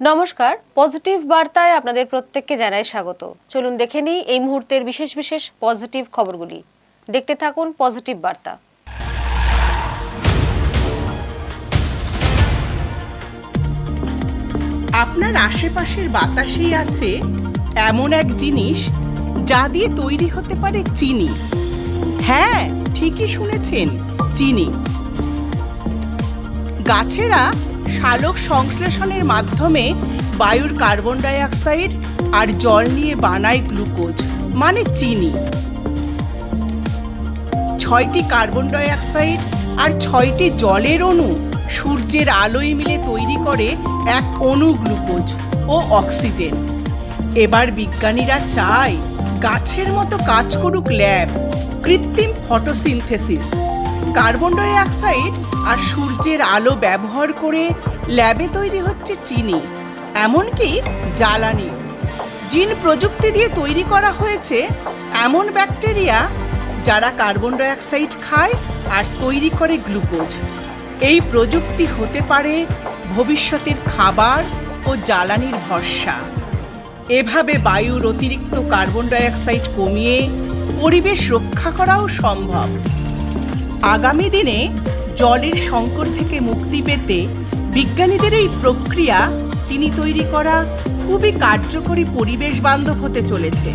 নমস্কার, পজিটিভ বার্তায় আপনাদের প্রত্যেককে জানাই স্বাগত। চলুন দেখে নিই এই মুহূর্তের বিশেষ বিশেষ পজিটিভ খবরগুলি। দেখতে থাকুন পজিটিভ বার্তা। আপনার আশেপাশের বাতাসেই আছে এমন এক জিনিস যা দিয়ে তৈরি হতে পারে চিনি। হ্যাঁ ঠিকই শুনেছেন, চিনি। গাছেরা সালোক সংশ্লেষণের মাধ্যমে বায়ুর কার্বন ডাইঅক্সাইড আর জল নিয়ে বানায় গ্লুকোজ মানে চিনি। ছয়টি কার্বন ডাইঅক্সাইড আর ছয়টি জলের অণু সূর্যের আলোয় মিলে তৈরি করে এক অণু গ্লুকোজ ও অক্সিজেন। এবার বিজ্ঞানীরা চায় গাছের মতো কাজ করুক ল্যাব, কৃত্রিম ফটোসিনথেসিস। কার্বন ডাইঅক্সাইড আর সূর্যের আলো ব্যবহার করে ল্যাবে তৈরি হচ্ছে চিনি, এমনকি জ্বালানি। জিন প্রযুক্তি দিয়ে তৈরি করা হয়েছে এমন ব্যাকটেরিয়া যারা কার্বন ডাইঅক্সাইড খায় আর তৈরি করে গ্লুকোজ। এই প্রযুক্তি হতে পারে ভবিষ্যতের খাবার ও জ্বালানির ভরসা। এভাবে বায়ুর অতিরিক্ত কার্বন ডাইঅক্সাইড কমিয়ে পরিবেশ রক্ষা করাও সম্ভব। আগামী দিনে জলের সংকট থেকে মুক্তি পেতে বিজ্ঞানীদের এই প্রক্রিয়া চিনি তৈরি করা খুবই কার্যকরী পরিবেশ বান্ধব হতে চলেছে।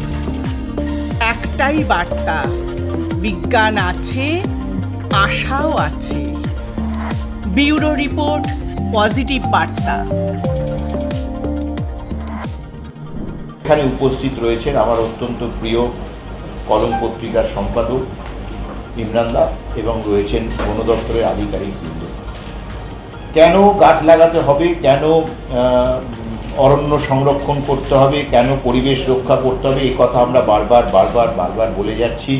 একটাই বার্তা, বিজ্ঞান আছে, আশাও আছে। ব্যুরো রিপোর্ট, পজিটিভ বার্তা। এখানে উপস্থিত রয়েছেন আমার অত্যন্ত প্রিয় কলম পত্রিকার সম্পাদক ইমরান দা এবং রয়েছেন বন দপ্তরের আধিকারিক বৃন্দ। কেন গাছ লাগাতে হবে? কেন অরণ্য সংরক্ষণ করতে হবে? কেন পরিবেশ রক্ষা করতে হবে? এই কথা আমরা বারবার বারবার বারবার বলে যাচ্ছি।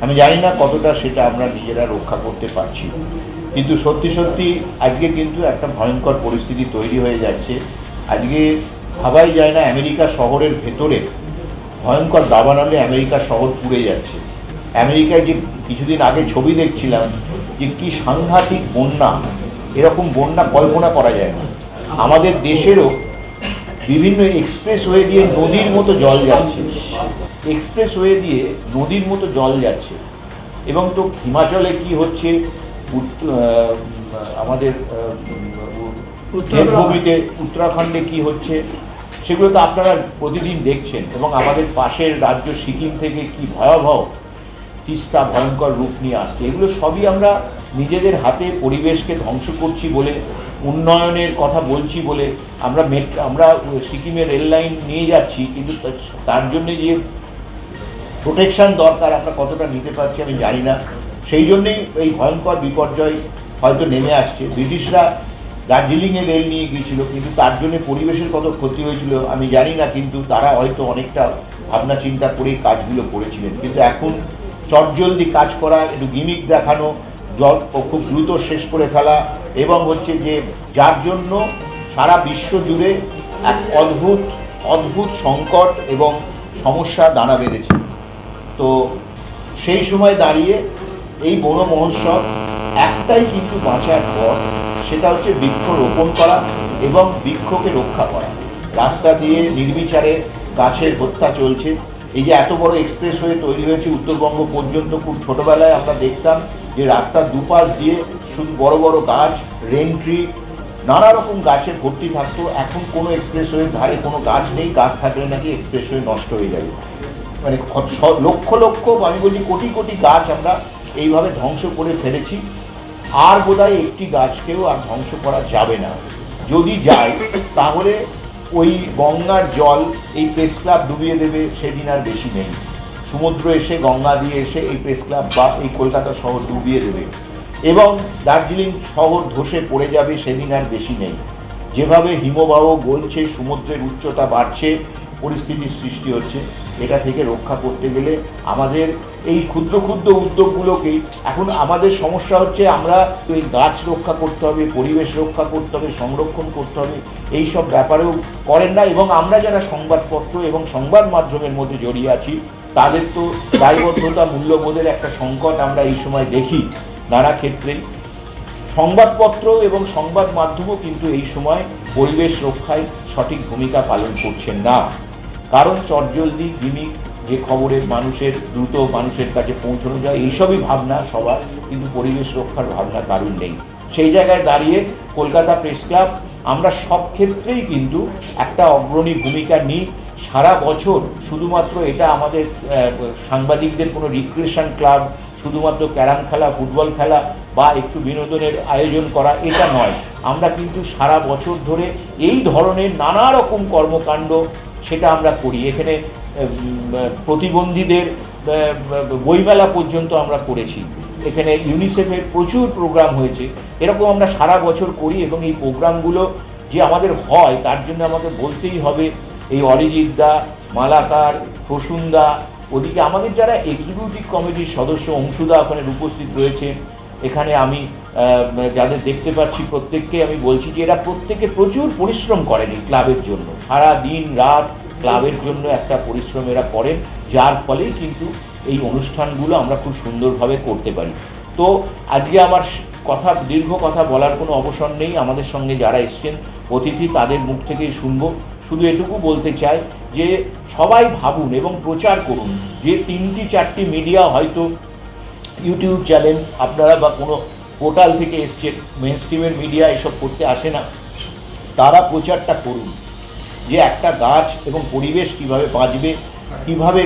আমি জানি না কতটা সেটা আমরা নিজেরা রক্ষা করতে পারছি। কিন্তু সত্যি সত্যি আজকে কিন্তু একটা ভয়ঙ্কর পরিস্থিতি তৈরি হয়ে যাচ্ছে। আজকে ভাবাই যায় না আমেরিকা শহরের ভেতরে ভয়ঙ্কর দাবানলে আমেরিকা শহর পুড়ে যাচ্ছে। আমেরিকায় যে কিছুদিন আগে ছবি দেখছিলাম যে কি সাংঘাতিক বন্যা। এরকম বন্যা কল্পনা করা যায় না। আমাদের দেশেরও বিভিন্ন এক্সপ্রেস ওয়ে দিয়ে নদীর মতো জল যাচ্ছে। এক্সপ্রেস ওয়ে দিয়ে নদীর মতো জল যাচ্ছে। এবং তো হিমাচলে কি হচ্ছে? আমাদের দেবভূমিতে উত্তরাখণ্ডে কি হচ্ছে? সেগুলো তো আপনারা প্রতিদিন দেখছেন। এবং আমাদের পাশের রাজ্য সিকিম থেকে কি ভয়াবহ তিস্তা ভয়ঙ্কর রূপ নিয়ে আসছে। এগুলো সবই আমরা নিজেদের হাতে পরিবেশকে ধ্বংস করছি বলে, উন্নয়নের কথা বলছি বলে আমরা মেট, আমরা সিকিমের রেল লাইন নিয়ে যাচ্ছি, কিন্তু তার জন্য যে প্রোটেকশন দরকার আমরা কতটা নিতে পারছি আমি জানি না। সেই জন্যই এই ভয়ঙ্কর বিপর্যয় হয়তো নেমে আসছে। ব্রিটিশরা দার্জিলিংয়ে রেল নিয়ে গিয়েছিল, কিন্তু তার জন্য পরিবেশের কত ক্ষতি হয়েছিল আমি জানি না, কিন্তু তারা হয়তো অনেকটা ভাবনা চিন্তা করেই কাজগুলো করেছিলেন। কিন্তু এখন চটজলদি কাজ করা, একটু গিমিক দেখানো, জল খুব দ্রুত শেষ করে ফেলা এবং হচ্ছে যে যার জন্য সারা বিশ্ব জুড়ে এক অদ্ভুত অদ্ভুত সংকট এবং সমস্যা দানা বেঁধেছে। তো সেই সময় দাঁড়িয়ে এই বন মহোৎসব একটাই কিন্তু বাঁচার পর সেটা হচ্ছে বৃক্ষ রোপণ করা এবং বৃক্ষকে রক্ষা করা। রাস্তা দিয়ে নির্বিচারে গাছের হত্যা চলছে। এই যে এত বড় এক্সপ্রেস হয়ে তৈরি হয়েছে উত্তরবঙ্গ পর্যন্ত, খুব ছোটোবেলায় আমরা দেখতাম যে রাস্তার দুপাশ দিয়ে শুধু বড় বড় গাছ রেন ট্রি নানা রকম গাছের ভর্তি থাকতো। এখন কোনো এক্সপ্রেসওয়ের ধারে কোনো গাছ নেই, গাছ থাকলে নাকি এক্সপ্রেসওয়ে নষ্ট হয়ে যাবে। মানে লক্ষ লক্ষ, আমি বলছি কোটি কোটি গাছ আমরা এইভাবে ধ্বংস করে ফেলেছি। আর বোধহয় একটি গাছকেও আর ধ্বংস করা যাবে না। যদি যায়, তাহলে ওই গঙ্গার জল এই প্রেস ক্লাব ডুবিয়ে দেবে সেদিন আর বেশি নেই। সমুদ্র এসে, গঙ্গা দিয়ে এসে এই প্রেস ক্লাব বা এই কলকাতা শহর ডুবিয়ে দেবে। এবং দার্জিলিং শহর ধসে পড়ে যাবে সেদিন আর বেশি নেই। যেভাবে হিমবাহ গলছে, সমুদ্রের উচ্চতা বাড়ছে, পরিস্থিতির সৃষ্টি হচ্ছে। এটা থেকে রক্ষা করতে গেলে আমাদের এই ক্ষুদ্র ক্ষুদ্র উদ্যোগগুলোকেই এখন আমাদের সমস্যা হচ্ছে আমরা এই গাছ রক্ষা করতে হবে, পরিবেশ রক্ষা করতে হবে, সংরক্ষণ করতে হবে, এই সব ব্যাপারেও করেন না এবং আমরা যারা সংবাদপত্র এবং সংবাদ মাধ্যমের মধ্যে জড়িয়ে আছি, তাদের তো দায়বদ্ধতা মূল্যবোধের একটা সংকট আমরা এই সময় দেখি নানা ক্ষেত্রেই সংবাদপত্র এবং সংবাদ মাধ্যমও কিন্তু এই সময় পরিবেশ রক্ষায় সঠিক ভূমিকা পালন করছেন না। কারণ চটজলদি গিমিক যে খবরে মানুষের, দ্রুত মানুষের কাছে পৌঁছানো যায়, এইসবই ভাবনা সবার, কিন্তু পরিবেশ রক্ষার ভাবনা কারণ নেই। সেই জায়গায় দাঁড়িয়ে কলকাতা প্রেস ক্লাব, আমরা সব ক্ষেত্রেই কিন্তু একটা অগ্রণী ভূমিকা নিই। সারা বছর শুধুমাত্র এটা আমাদের সাংবাদিকদের কোনো রিক্রিয়েশন ক্লাব, শুধুমাত্র ক্যারাম খেলা, ফুটবল খেলা বা একটু বিনোদনের আয়োজন করা, এটা নয়। আমরা কিন্তু সারা বছর ধরে এই ধরনের নানা রকম কর্মকাণ্ড সেটা আমরা করি এখানে প্রতিবন্ধীদের বইমেলা পর্যন্ত আমরা করেছি এখানে ইউনিসেফের প্রচুর প্রোগ্রাম হয়েছে। এরকম আমরা সারা বছর করি এবং এই প্রোগ্রামগুলো যে আমাদের হয়, তার জন্য আমাকে বলতেই হবে, এই অরিজিৎ দা, মালাকার প্রসুন্দা ওদিকে আমাদের যারা এক্সিকিউটিভ কমিটির সদস্য অংশুদা ওখানে উপস্থিত রয়েছে এখানে আমি যাদের দেখতে পাচ্ছি প্রত্যেককে আমি বলছি যে এরা প্রত্যেকে প্রচুর পরিশ্রম করেন এই ক্লাবের জন্য। সারা দিন রাত ক্লাবের জন্য একটা পরিশ্রম এরা করেন, যার ফলেই কিন্তু এই অনুষ্ঠানগুলো আমরা খুব সুন্দরভাবে করতে পারি। তো আজকে আমার কথা, দীর্ঘ কথা বলার কোনো অবসর নেই। আমাদের সঙ্গে যারা এসছেন, অতিথি তাদের মুখ থেকেই শুনব। শুধু এটুকু বলতে চাই যে সবাই ভাবুন এবং প্রচার করুন। যে তিনটি, চারটি মিডিয়া হয়তো ইউটিউব চ্যানেল আপনারা বা কোনো পোর্টাল থেকে এসছে মেন স্ট্রিমের মিডিয়া এসব করতে আসে না, তারা প্রচারটা করুন। যে একটা গাছ এবং পরিবেশ কীভাবে বাঁচবে, কীভাবে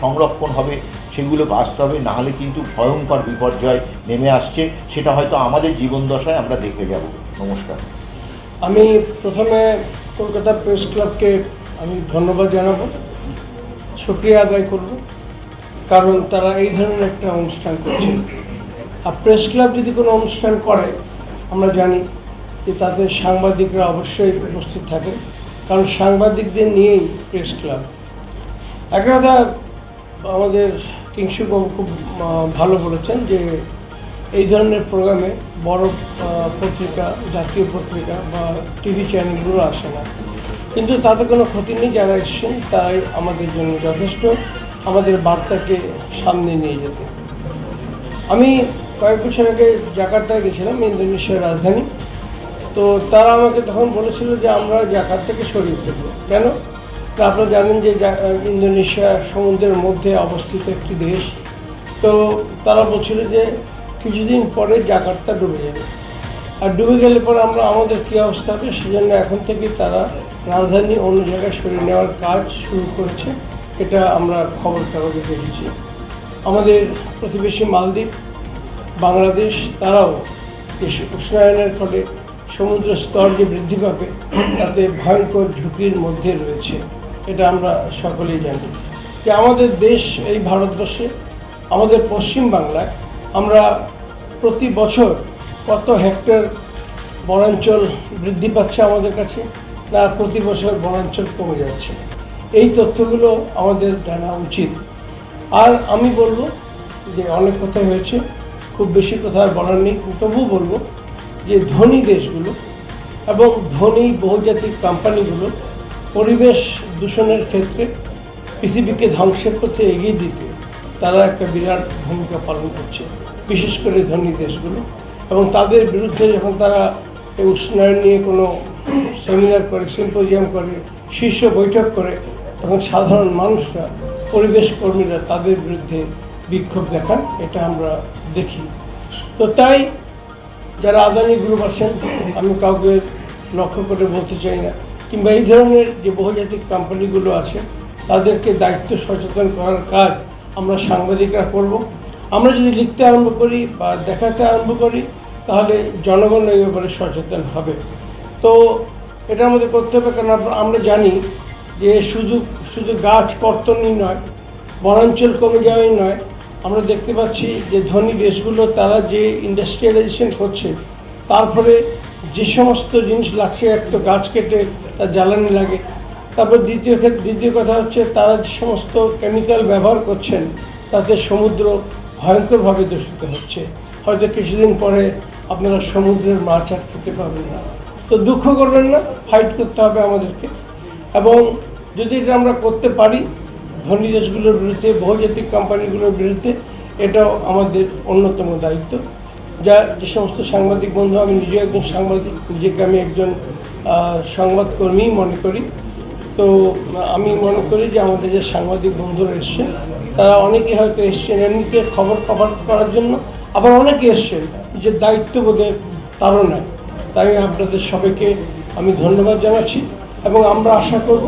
সংরক্ষণ হবে, সেগুলো বাঁচতে হবে, নাহলে কিন্তু ভয়ঙ্কর বিপর্যয় নেমে আসছে, সেটা হয়তো আমাদের জীবন দশায় আমরা দেখে যাব। নমস্কার। আমি প্রথমে কলকাতা প্রেস ক্লাবকে আমি ধন্যবাদ জানাব। শুক্রিয়া আদায় করব। কারণ তারা এই ধরনের একটা অনুষ্ঠান করছে। আর প্রেস ক্লাব যদি কোনো অনুষ্ঠান করে, আমরা জানি যে তাতে সাংবাদিকরা অবশ্যই উপস্থিত থাকে কারণ সাংবাদিকদের নিয়েই প্রেস ক্লাব। একটা আমাদের কিংসু বাবু খুব ভালো বলেছেন যে এই ধরনের প্রোগ্রামে বড় পত্রিকা, জাতীয় পত্রিকা বা টিভি চ্যানেলগুলো আসে না। কিন্তু তাতে কোনো ক্ষতি নেই, যারা এসছেন তাই আমাদের জন্য যথেষ্ট। আমাদের বার্তাকে সামনে নিয়ে যেতে। আমি কয়েক বছর আগে জাকার্তায় গেছিলাম, ইন্দোনেশিয়ার রাজধানী। তো তারা আমাকে তখন বলেছিল যে আমরা জাকার্তাকে সরিয়ে ফেলব কেন? আপনারা জানেন যে ইন্দোনেশিয়া সমুদ্রের মধ্যে অবস্থিত একটি দেশ। তো তারা বলছিল যে কিছুদিন পরে জাকার্তা ডুবে যাবে। আর ডুবে গেলে পরে আমরা, আমাদের কী অবস্থা হবে সেজন্য এখন থেকে তারা রাজধানী অন্য জায়গায় সরিয়ে নেওয়ার কাজ শুরু করেছে। এটা আমরা খবর কাগজে দেখেছি। আমাদের প্রতিবেশী মালদ্বীপ, বাংলাদেশ, তারাও দেশ উষ্ণায়নের ফলে সমুদ্র স্তর যে বৃদ্ধি পাবে, তাতে ভয়ঙ্কর ঝুঁকির মধ্যে রয়েছে, এটা আমরা সকলেই জানি। যে আমাদের দেশ এই ভারতবর্ষে, আমাদের পশ্চিম বাংলায়, আমরা প্রতি বছর কত হেক্টর বনাঞ্চল বৃদ্ধি পাচ্ছে আমাদের কাছে, না প্রতি বছর বনাঞ্চল কমে যাচ্ছে। এই তথ্যগুলো আমাদের জানা উচিত। আর আমি বলব যে অনেক কথা হয়েছে, খুব বেশি কথা আর বলার নেই, তবুও বলব যে ধনী দেশগুলো এবং ধনী বহুজাতিক কোম্পানিগুলো পরিবেশ দূষণের ক্ষেত্রে পৃথিবীকে ধ্বংসের পথে এগিয়ে দিতে তারা একটা বিরাট ভূমিকা পালন করছে, বিশেষ করে ধনী দেশগুলো। এবং তাদের বিরুদ্ধে যখন তারা উষ্ণায়ন নিয়ে কোনো সেমিনার করে সিম্পোজিয়াম করে, শীর্ষ বৈঠক করে তখন সাধারণ মানুষরা, পরিবেশ কর্মীরা তাদের বিরুদ্ধে বিক্ষোভ দেখান, এটা আমরা দেখি। তো তাই যারা আদানি গ্রুপ আছেন, আমি কাউকে লক্ষ্য করে বলতে চাই না, কিংবা এই ধরনের যে বহুজাতিক কোম্পানিগুলো আছে, তাদেরকে দায়িত্ব সচেতন করার কাজ আমরা সাংবাদিকরা করব। আমরা যদি লিখতে আরম্ভ করি বা দেখাতে আরম্ভ করি, তাহলে জনগণ এই ব্যাপারে সচেতন হবে। তো এটা আমাদের করতে হবে কারণ আমরা জানি যে শুধু শুধু গাছ কর্তনই নয়, বনাঞ্চল কমে যাওয়াই নয়, আমরা দেখতে পাচ্ছি যে ধনী দেশগুলো, তারা যে ইন্ডাস্ট্রিয়ালাইজেশন করছে তার ফলে যে সমস্ত জিনিস লাগছে একটা গাছ কেটে তার জ্বালানি লাগে। তারপর দ্বিতীয় ক্ষেত্রে দ্বিতীয় কথা হচ্ছে, তারা যে সমস্ত কেমিক্যাল ব্যবহার করছেন, তাতে সমুদ্র ভয়ঙ্করভাবে দূষিত হচ্ছে। হয়তো কিছুদিন পরে আপনারা সমুদ্রের মাছ আর খেতে পাবেন না। তো দুঃখ করবেন না ফাইট করতে হবে আমাদেরকে। এবং যদি এটা আমরা করতে পারি, ধনী দেশগুলোর বিরুদ্ধে, বহুজাতিক কোম্পানিগুলোর বিরুদ্ধে, এটাও আমাদের অন্যতম দায়িত্ব। যা যে সমস্ত সাংবাদিক বন্ধু, আমি নিজেও একজন সাংবাদিক, নিজেকে আমি একজন সংবাদকর্মী মনে করি। তো আমি মনে করি যে আমাদের যে সাংবাদিক বন্ধুরা এসছেন, তারা অনেকে হয়তো এসছেন এমনিতে খবর কভার করার জন্য, আবার অনেকে এসছেন যে দায়িত্ববোধের তাড়নায়। তাই আপনাদের সবাইকে আমি ধন্যবাদ জানাচ্ছি। এবং আমরা আশা করব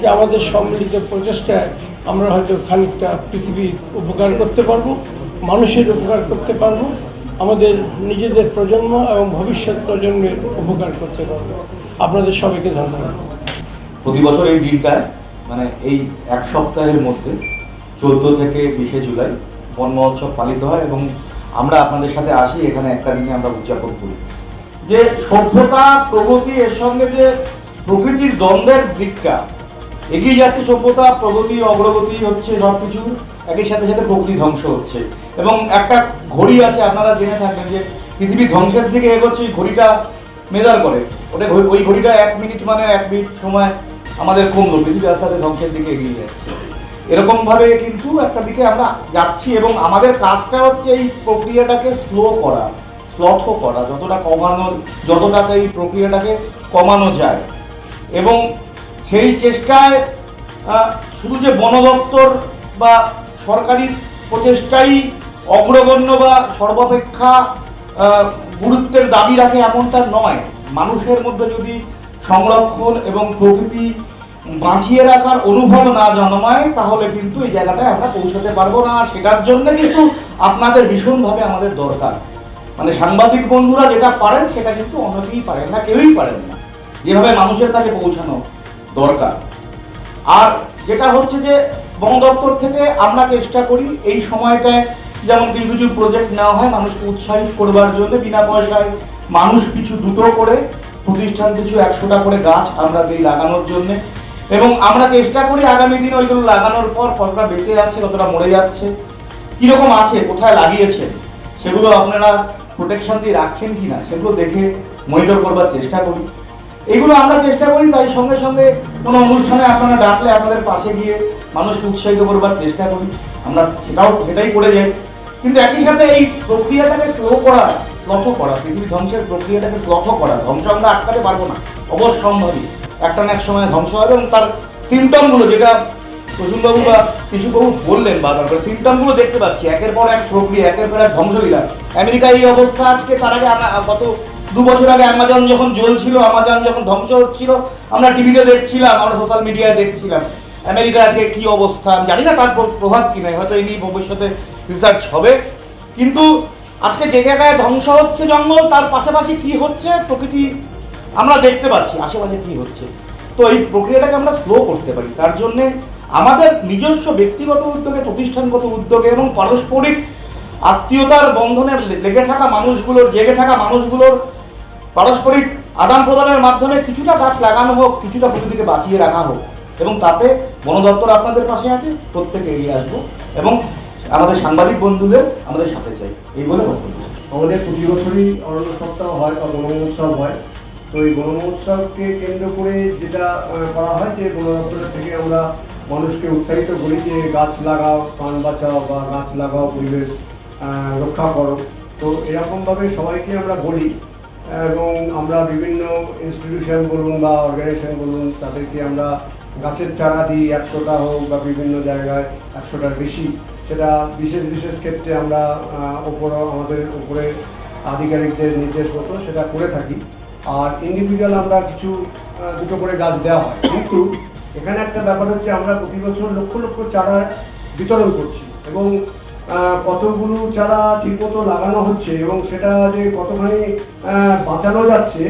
যে আমাদের সম্মিলিত প্রচেষ্টায় আমরা হয়তো খানিকটা পৃথিবীর উপকার করতে পারব, মানুষের উপকার করতে পারব, আমাদের নিজেদের প্রজন্ম এবং ভবিষ্যৎ প্রজন্মের উপকার করতে পারব। আপনাদের সবাইকে ধন্যবাদ। প্রতি বছর এই দিনটায় মানে এই এক সপ্তাহের মধ্যে, চোদ্দ থেকে বিশে জুলাই বন মহোৎসব পালিত হয় এবং আমরা আপনাদের সাথে আসি, এখানে একটা দিনে আমরা উদযাপন করি। যে সভ্যতা, প্রগতি, এর সঙ্গে যে প্রকৃতির দ্বন্দ্বের দিকটা। এগিয়ে যাচ্ছে সভ্যতা, প্রগতি, অগ্রগতি হচ্ছে সব কিছু একই সাথে সাথে প্রকৃতি ধ্বংস হচ্ছে। এবং একটা ঘড়ি আছে, আপনারা জেনে থাকবেন যে পৃথিবী ধ্বংসের দিকে এগোচ্ছে ঘড়িটা মেজার করে। ওটা ওই ঘড়িটা এক মিনিট মানে এক মিনিট সময় আমাদের কমলো, পৃথিবী আস্তে আস্তে ধ্বংসের দিকে এগিয়ে যাচ্ছে। এরকমভাবে কিন্তু একটা দিকে আমরা যাচ্ছি এবং আমাদের কাজটা হচ্ছে এই প্রক্রিয়াটাকে স্লো করা স্লথ করা, যতটা কমানো, যতটা এই প্রক্রিয়াটাকে কমানো যায়। এবং সেই চেষ্টায় শুধু যে বন দপ্তর বা সরকারি প্রচেষ্টাই অগ্রগণ্য বা সর্বাপেক্ষা গুরুত্বের দাবি রাখে এমনটা নয়। মানুষের মধ্যে যদি সংরক্ষণ এবং প্রকৃতি বাঁচিয়ে রাখার অনুভব না জন্মায়, তাহলে কিন্তু এই জায়গাটায় আমরা পৌঁছাতে পারব না। সেটার জন্য কিন্তু আপনাদের ভীষণভাবে আমাদের দরকার। মানে সাংবাদিক বন্ধুরা যেটা পারেন, সেটা কিন্তু অনেকেই পারেন না, কেউই পারেন না। যেভাবে মানুষের কাছে পৌঁছানো দরকার। আর যেটা হচ্ছে যে, বন দপ্তর থেকে আমরা চেষ্টা করি এই সময়টায় যেমন কিছু কিছু প্রজেক্ট নেওয়া হয়, মানুষকে উৎসাহিত করবার জন্য বিনা পয়সায় মানুষ কিছু দুটো করে, প্রতিষ্ঠান কিছু একশোটা করে গাছ আমরা দিই লাগানোর জন্য। এবং আমরা চেষ্টা করি আগামী দিন ওইগুলো লাগানোর পর কতটা বেঁচে যাচ্ছে, কতটা মরে যাচ্ছে, কীরকম আছে, কোথায় লাগিয়েছে সেগুলো আপনারা প্রোটেকশন দিয়ে রাখছেন কিনা, সেগুলো দেখে মনিটর করবার চেষ্টা করি। এগুলো আমরা চেষ্টা করি, তাই সঙ্গে সঙ্গে কোনো অনুষ্ঠানে আপনারা ডাকলে আপনাদের পাশে গিয়ে মানুষকে উৎসাহিত করবার চেষ্টা করি। আমরা সেটাও, সেটাই করে যাই। কিন্তু একই সাথে এই প্রক্রিয়াটাকে স্লো করা স্লথ করা পৃথিবী ধ্বংসের প্রক্রিয়াটাকে স্লথ করা, ধ্বংস আমরা আটকাতে পারব না, অবশ্যম্ভাবী। একটা না এক সময় ধ্বংস হবে এবং তার সিমটমগুলো যেটা প্রসূনবাবু বা শিশুবাবু বললেন বারবার করে সিমটমগুলো দেখতে পাচ্ছি, একের পর এক প্রক্রিয়া, একের পর এক ধ্বংসলীলা। আমেরিকা এই অবস্থা আজকে, তার আগে গত দু বছর আগে অ্যামাজন যখন জ্বলছিল অ্যামাজন যখন ধ্বংস হচ্ছিল, আমরা টিভিতে দেখছিলাম, আমরা সোশ্যাল মিডিয়ায় দেখছিলাম। আমেরিকা আজকে কী অবস্থা? জানি না তার প্রভাব কি নাই হয়তো এই নিয়ে ভবিষ্যতে রিসার্চ হবে। কিন্তু আজকে যে জায়গায় ধ্বংস হচ্ছে জঙ্গল, তার পাশাপাশি কি হচ্ছে? প্রকৃতি আমরা দেখতে পাচ্ছি, আশেপাশে কি হচ্ছে? তো এই প্রক্রিয়াটাকে আমরা স্লো করতে পারি। তার জন্যে আমাদের নিজস্ব ব্যক্তিগত উদ্যোগে, প্রতিষ্ঠানগত উদ্যোগে এবং পারস্পরিক আত্মীয়তার বন্ধনের লেগে থাকা মানুষগুলোর, জেগে থাকা মানুষগুলোর পারস্পরিক আদান প্রদানের মাধ্যমে কিছুটা গাছ লাগানো হোক, কিছুটা প্রকৃতিকে বাঁচিয়ে রাখা হোক, এবং তাতে বন দপ্তর আপনাদের পাশে আছে, প্রত্যেকে এগিয়ে আসব, এবং আমাদের সাংবাদিক বন্ধুদের আমাদের সাথে চাই। এই বলে আমাদের প্রতি বছরই অরণ্য সপ্তাহ হয় বা বন মহোৎসব হয়। তো এই বন মহোৎসবকে কেন্দ্র করে যেটা করা হয় যে বন দপ্তরের থেকে আমরা মানুষকে উৎসাহিত করি যে গাছ লাগাও, প্রাণ বাঁচাও বা গাছ লাগাও পরিবেশ রক্ষা করো। তো এরকমভাবে সবাইকে আমরা বলি। এবং আমরা বিভিন্ন ইনস্টিটিউশন বলুন বা অর্গানাইজেশন বলুন, তাদেরকে আমরা গাছের চারা দিই, একশোটা হোক বা বিভিন্ন জায়গায় একশোটার বেশি। সেটা বিশেষ বিশেষ ক্ষেত্রে আমরা ওপর, আমাদের উপরে আধিকারিকদের নির্দেশ মতো সেটা করে থাকি। আর ইন্ডিভিজুয়াল আমরা কিছু দুটো করে গাছ দেওয়া হয়। কিন্তু এখানে একটা ব্যাপার হচ্ছে আমরা প্রতি বছর লক্ষ লক্ষ চারা বিতরণ করছি। এবং কতগুলো চারা ঠিকমতো লাগানো হচ্ছে এবং সেটা যে কতখানি বাঁচানো যাচ্ছে,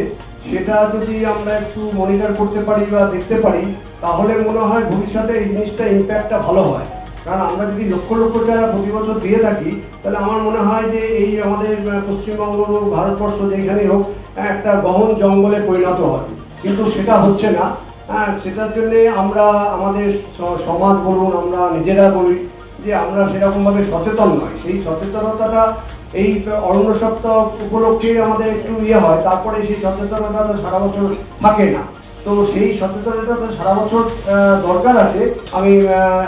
সেটা যদি আমরা একটু মনিটর করতে পারি বা দেখতে পারি, তাহলে মনে হয় ভবিষ্যতে এই জিনিসটা ইম্প্যাক্টটা ভালো হয়। কারণ আমরা যদি লক্ষ লক্ষ চারা প্রতি বছর দিয়ে থাকি, তাহলে আমার মনে হয় যে এই আমাদের পশ্চিমবঙ্গ হোক, ভারতবর্ষ যেখানেই হোক, একটা গহন জঙ্গলে পরিণত হয়। কিন্তু সেটা হচ্ছে না। হ্যাঁ সেটার জন্যে আমরা, আমাদের সমাজ বলুন, আমরা নিজেরা বলি যে আমরা সেরকমভাবে সচেতন নয় সেই সচেতনতাটা এই অরণ্য সপ্তাহ উপলক্ষে আমাদের একটু ইয়ে হয়, তারপরে সেই সচেতনতাটা সারা বছর থাকে না। তো সেই সচেতনতা তো সারা বছর দরকার আছে। আমি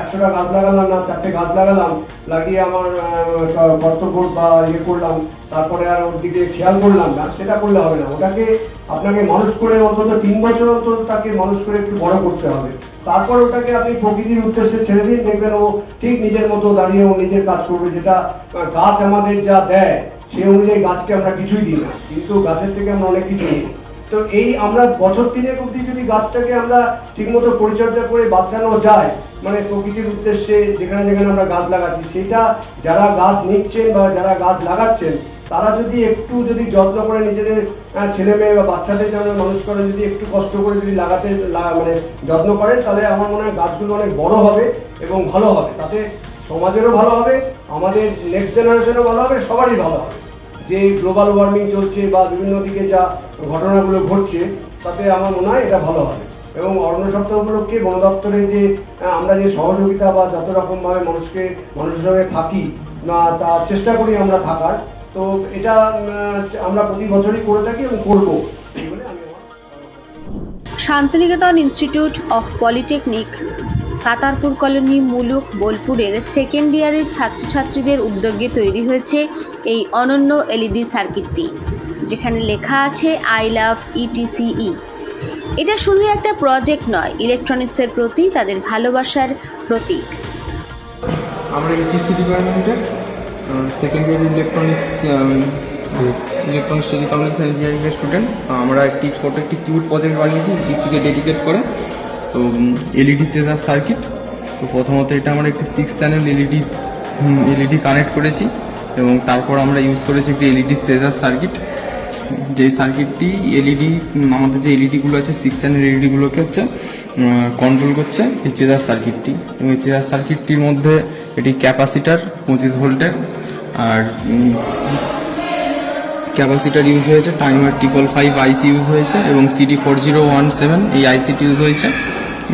একশোটা গাছ লাগালাম না, চারটে গাছ লাগালাম, লাগিয়ে আমার কর্তব্য বা ইয়ে করলাম, তারপরে আর ওর দিকে খেয়াল করলাম না সেটা করলে হবে না। ওটাকে আপনাকে মানুষ করে অন্তত তিন বছর অন্তত তাকে মানুষ করে একটু বড় করতে হবে। তারপর ওটাকে আপনি প্রকৃতির উদ্দেশ্যে ছেড়ে দিয়ে দেখবেন ও ঠিক নিজের মতো দাঁড়িয়ে ও নিজের কাজ করবে, যেটা গাছ আমাদের যা দেয় সেই অনুযায়ী গাছকে আমরা কিছুই দিই না। কিন্তু গাছের থেকে আমরা অনেক কিছু নিই। তো এই আমরা বছর তিনেক অবধি যদি গাছটাকে আমরা ঠিকমতো পরিচর্যা করে বাঁচানো যায় মানে প্রকৃতির উদ্দেশ্যে যেখানে যেখানে আমরা গাছ লাগাচ্ছি সেটা যারা গাছ নিচ্ছেন বা যারা গাছ লাগাচ্ছেন, তারা যদি একটু যদি যত্ন করে নিজেদের ছেলে মেয়ে বা বাচ্চাদের যেন মানুষ করে যদি একটু কষ্ট করে যদি লাগাতে মানে যত্ন করেন, তাহলে আমার মনে হয় গাছগুলো অনেক বড় হবে এবং ভালো হবে। তাতে সমাজেরও ভালো হবে, আমাদের নেক্সট জেনারেশনও ভালো হবে, সবারই ভালো হবে। যে গ্লোবাল ওয়ার্মিং চলছে বা বিভিন্ন দিকে যা ঘটনাগুলো ঘটছে, তাতে আমার মনে হয় এটা ভালো হবে। এবং অরণ্য সপ্তাহ উপলক্ষে বন দপ্তরে যে আমরা যে সহযোগিতা বা যত রকমভাবে মানুষকে, মানুষের সঙ্গে থাকি, না, তা চেষ্টা করি আমরা থাকার। তো এটা আমরা প্রতি বছরই করে থাকি এবং করব। Shantiniketan institute of polytechnic Katarpur colony Muluk বোলপুরের সেকেন্ড ইয়ারের ছাত্রছাত্রীদের উদ্যোগে তৈরি হয়েছে এই অনন্য এলইডি সার্কিটটি, যেখানে লেখা আছে আই লাভ ইটিসিই এটা শুধু একটা প্রজেক্ট নয় ইলেকট্রনিক্সের প্রতি তাদের ভালোবাসার প্রতীক। আমরা ইটিসি ডিপার্টমেন্টের second year electronics electronics telecommunication ইঞ্জিনিয়ারিংয়ের স্টুডেন্ট আমরা একটি ছোট একটি কিউট প্রজেক্ট বানিয়েছি ইটিসিকে ডেডিকেট করে। তো এলইডি সেজার সার্কিট তো প্রথমত এটা আমরা একটি six channel LED LED connect করেছি এবং তারপর আমরা ইউজ করেছি একটি এলইডি সেজার সার্কিট যে সার্কিটটি এলইডি আমাদের যে এলইডিগুলো আছে সিক্স চ্যানেল এলইডিগুলোকে হচ্ছে কন্ট্রোল করছে এই চেজার সার্কিটটি এবং এই চেজার সার্কিটটির মধ্যে এটি ক্যাপাসিটার পঁচিশ ভোল্টের আর ক্যাপাসিটার ইউজ হয়েছে timer triple five IC use হয়েছে এবং CD four zero one seven এই আইসিটি ইউজ হয়েছে।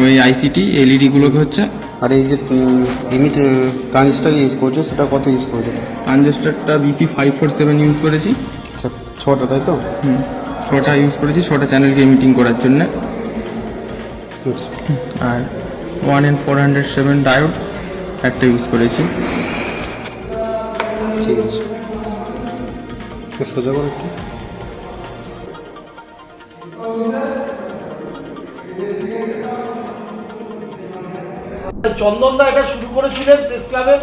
এই আইসিটি এলইডিগুলোকে হচ্ছে। আর এই যে লিমিট ট্রানজিস্টার ইউজ করছ সেটা কত ইউজ করছ? ট্রানজিস্টারটা BC five four seven use করেছি। আচ্ছা ছটা তাই তো? হুম, ছটা ইউজ করেছি ছটা চ্যানেলকে মিটিং করার জন্য। আচ্ছা। আর one N four hundred seven diode একটা ইউজ করেছি। ঠিক আছে। সোজা করে একটু চন্দনদা এটা শুরু করেছিলেন প্রেস ক্লাবে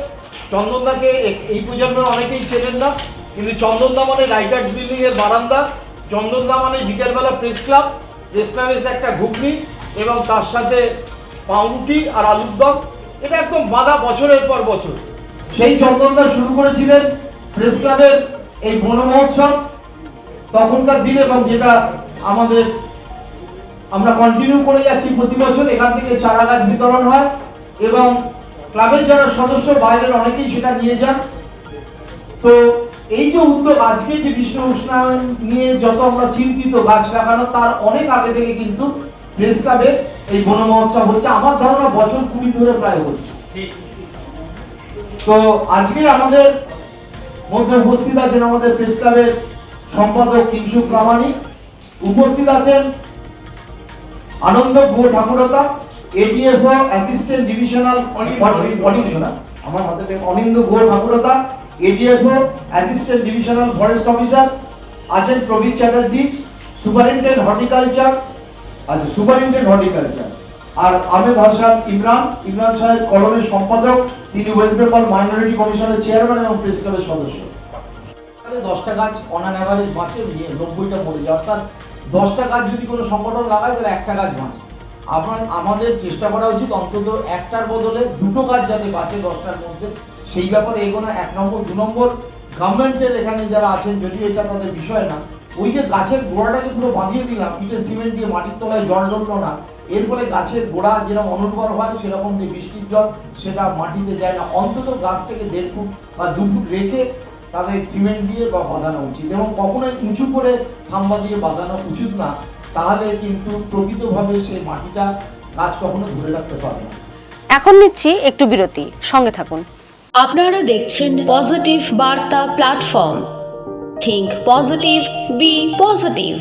চন্দনদাকে এই প্রজন্মের অনেকেই চেনেন না। কিন্তু চন্দনদা মানে রাইটার্স বিল্ডিং এর বারান্দা। চন্দনদা মানে বিকেলবেলা প্রেস ক্লাব প্রেস ক্লাবে এসে একটা ঘুগনি এবং তার সাথে পাউরুটি আর আলুর দম। এটা একদম বাঁধা বছরের পর বছর। সেই চন্দনদা শুরু করেছিলেন প্রেস ক্লাবের এই বন মহোৎসব। তখনকার দিনে এবং যেটা আমাদের, আমরা কন্টিনিউ করে যাচ্ছি প্রতি বছর। এখান থেকে চারা গাছ বিতরণ হয়। এবং ক্লাবের যারা সদস্য, বাইরের অনেকেই সেটা নিয়ে যান। তো এই যে উদ্যোগ, আজকে যে বিশ্ব উষ্ণায়ন নিয়ে যত আমরা চিন্তিত, গাছ লাগানো, তার অনেক আগে থেকে কিন্তু প্রেস ক্লাবে এই বন মহোৎসব হচ্ছে। আমার ধারণা বছর কুড়ি ধরে প্রায় হচ্ছে। তো আজকে আমাদের মধ্যে উপস্থিত আছেন আমাদের প্রেস ক্লাবের সম্পাদক কিংসু প্রামাণিক। উপস্থিত আছেন Ananda Guha Thakurta. ATF assistant divisional আমার হাতে Anindya Guha Thakurta assistant divisional forest officer আছেন প্রবীর চ্যাটার্জি সুপারিনটেন্ডেন্ট হর্টিকালচার আচ্ছা সুপারিনটেন্ডেন্ট হর্টিকালচার আর আহমেদ হাসান ইমরান ইমরান সাহেব কলমের সম্পাদক তিনি ওয়েস্ট বেঙ্গল মাইনরিটি কমিশনের চেয়ারম্যান এবং প্রেস ক্লাবের সদস্য। দশটা গাছ অন অ্যান অ্যাভারেজ বাঁচে নিয়ে নব্বইটা মরে যায় অর্থাৎ দশটা গাছ যদি কোনো সংগঠন লাগায় তাহলে একটা গাছ বাঁচে। আমার আমাদের চেষ্টা করা উচিত অন্তত একটার বদলে দুটো গাছ যাতে বাঁচে দশটার মধ্যে। সেই ব্যাপারে এগোনো এক নম্বর। দু নম্বর গভর্নমেন্টের এখানে যারা আছেন, যদিও এটা তাদের বিষয় না, ওই যে গাছের গোড়াটাকে পুরো বাঁধিয়ে দিলাম পিঠে সিমেন্ট দিয়ে মাটির তলায় জল ঢুকলো না, এর ফলে গাছের গোড়া যেরকম অনুর্বর হয়, সেরকম যে বৃষ্টির জল সেটা মাটিতে যায় না। অন্তত গাছ থেকে দেড় ফুট বা দু ফুট রেখে তাদের সিমেন্ট দিয়ে বা বাঁধানো উচিত। এবং কখনোই উঁচু করে থাম্বা দিয়ে বাঁধানো উচিত না। তাহলে কিন্তু প্রকৃতভাবে সেই মাটিটা গাছ কখনো ধরে রাখতে পারবে না। এখন নিচ্ছি একটু বিরতি। সঙ্গে থাকুন। আপনারা দেখছেন positive Barta platform. Think positive be positive